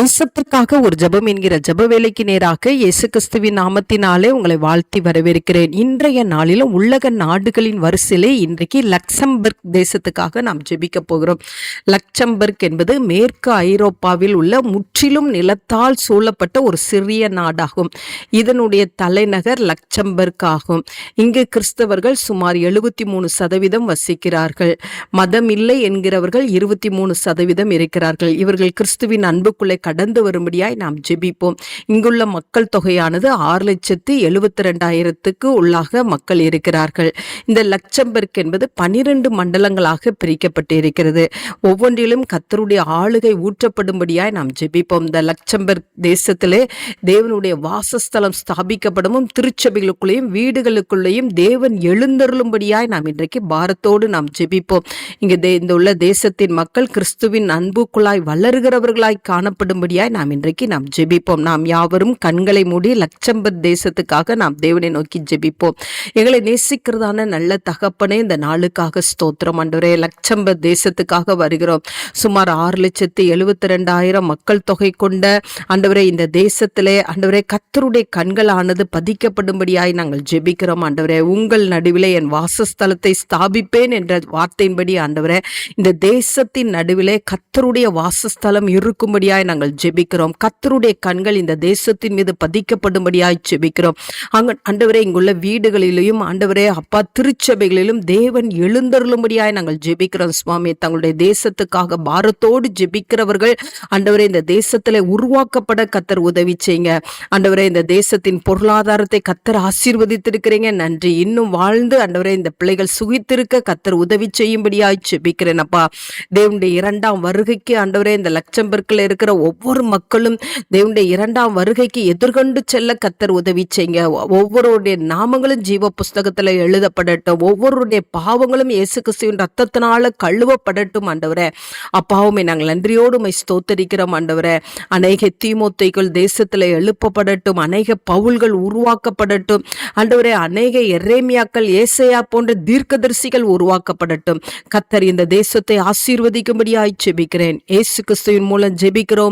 தேசத்திற்காக ஒரு ஜெபம் என்கிற ஜப வேலைக்கு நேராக இயேசு கிறிஸ்துவின் நாமத்தினாலே உங்களை வாழ்த்தி வரவேற்கிறேன். இன்றைய நாளிலும் உலக நாடுகளின் வரிசையிலே இன்றைக்கு லக்சம்பர்க் தேசத்துக்காக நாம் ஜெபிக்க போகிறோம். லக்சம்பர்க் என்பது மேற்கு ஐரோப்பாவில் உள்ள முற்றிலும் நிலத்தால் சூழப்பட்ட ஒரு சிறிய நாடாகும். இதனுடைய தலைநகர் லக்சம்பர்க் ஆகும். இங்கு கிறிஸ்தவர்கள் சுமார் எழுபத்தி மூணு சதவீதம் வசிக்கிறார்கள். மதம் இல்லை என்கிறவர்கள் இருபத்தி மூணு சதவீதம் இருக்கிறார்கள். இவர்கள் கிறிஸ்துவின் அன்புக்குள்ளே கடந்து வரும்படியாய் நாம் ஜெபிப்போம். இங்குள்ள மக்கள் தொகையானது ஆறு லட்சத்து எழுபத்தி ரெண்டாயிரத்துக்கு உள்ளாக மக்கள் இருக்கிறார்கள். இந்த லக்சம்பர்க் என்பது பனிரெண்டு மண்டலங்களாக பிரிக்கப்பட்டு இருக்கிறது ஒவ்வொன்றிலும் கத்தருடைய ஆளுகை ஊற்றப்படும்படியாய் நாம் ஜெபிப்போம். இந்த லக்சம்பர்க் தேசத்திலே தேவனுடைய வாசஸ்தலம் ஸ்தாபிக்கப்படவும் திருச்சபைகளுக்குள்ளேயும் வீடுகளுக்குள்ளேயும் தேவன் எழுந்தருளும்படியாய் நாம் இன்றைக்கு பாரத்தோடு நாம் ஜெபிப்போம். இங்கு தே- இந்த உள்ள தேசத்தின் மக்கள் கிறிஸ்துவின் அன்புக்குள்ளாய் வளர்கிறவர்களாய் ஏற்படும்படியாய் நாம் இன்றைக்கு நாம் ஜெபிப்போம். நாம் யாவரும் கண்களை மூடி லட்சம்பர் தேசத்துக்காக நாம் தேவனை நோக்கி ஜெபிப்போம். எங்களை நேசிக்கிறதான நல்ல தகப்பனே இந்த நாளுக்காக ஸ்தோத்திரம் அன்றுரே லட்சம்பர் தேசத்துக்காக வருகிறோம். சுமார் ஆறு லட்சத்தி எழுபத்தி ரெண்டாயிரம் மக்கள் தொகை கொண்ட ஆண்டவரே இந்த தேசத்திலே ஆண்டவரே கத்தருடைய கண்களானது பதிக்கப்படும்படியாய் நாங்கள் ஜெபிக்கிறோம் ஆண்டவரே. உங்கள் நடுவிலே என் வாசஸ்தலத்தை ஸ்தாபிப்பேன் என்ற வார்த்தையின்படி ஆண்டவரே இந்த தேசத்தின் நடுவிலே கத்தருடைய வாசஸ்தலம் இருக்கும்படியாய் நாங்கள் ஜெபிக்கிறோம். கத்தருடைய கண்கள் இந்த தேசத்தின் மீது பதிக்கப்படும்படியாய் ஜெபிக்கிறோம். அங்க ஆண்டவரே இங்குள்ள வீடுகளிலும் ஆண்டவரே அப்பா திருச்சபைகளிலும் தேவன் எழுந்தருளும்படியாய் நாங்கள் ஜெபிக்கிறோம். சுவாமி தங்களுடைய தேசத்துக்காக பாரத்தோடு ஜெபிக்கிறவர்கள் ஆண்டவரே இந்த தேசத்துல உருவாக்கப்பட கத்தர் உதவி செய்யுங்க. ஆண்டவரே இந்த தேசத்தின் பொருளாதாரத்தை கத்தர் ஆசீர்வதித்திருக்கிறீங்க. நன்றி. இன்னும் வாழ்ந்து ஆண்டவரே இந்த பிள்ளைகள் சுகித்திருக்க கத்தர் உதவி செய்யும்படியாய் ஜெபிக்கிறேன் அப்பா. தேவனுடைய இரண்டாம் வருகைக்கு ஆண்டவரே இந்த லட்சம்பர்க்கில் இருக்கிற ஒவ்வொரு மக்களும் தேவனுடைய இரண்டாம் வருகைக்கு எதிர்கொண்டு செல்ல கத்தர் உதவி செய்யுங்க. ஒவ்வொருடைய நாமங்களும் ஜீவ புஸ்தகத்தில் எழுதப்படட்டும். ஒவ்வொருடைய பாவங்களும் இயேசு கிறிஸ்துவின் ரத்தத்தினால கழுவப்படட்டும் ஆண்டவரே. அப்பாவுமே நாங்கள் நன்றியோடு மை ஸ்தோத்தரிக்கிறோம் ஆண்டவரே. அநேக தீமோத்தைகள் தேசத்தில் எழுப்பப்படட்டும். அநேக பவுல்கள் உருவாக்கப்படட்டும். ஆண்டவரே அநேக எரேமியாக்கள் ஏசையா போன்ற தீர்க்கதரிசிகள் உருவாக்கப்படட்டும். கத்தர் இந்த தேசத்தை ஆசீர்வதிக்கும்படியாய் ஜெபிக்கிறேன். இயேசு கிறிஸ்துவின் மூலம் ஜெபிக்கிறோம்.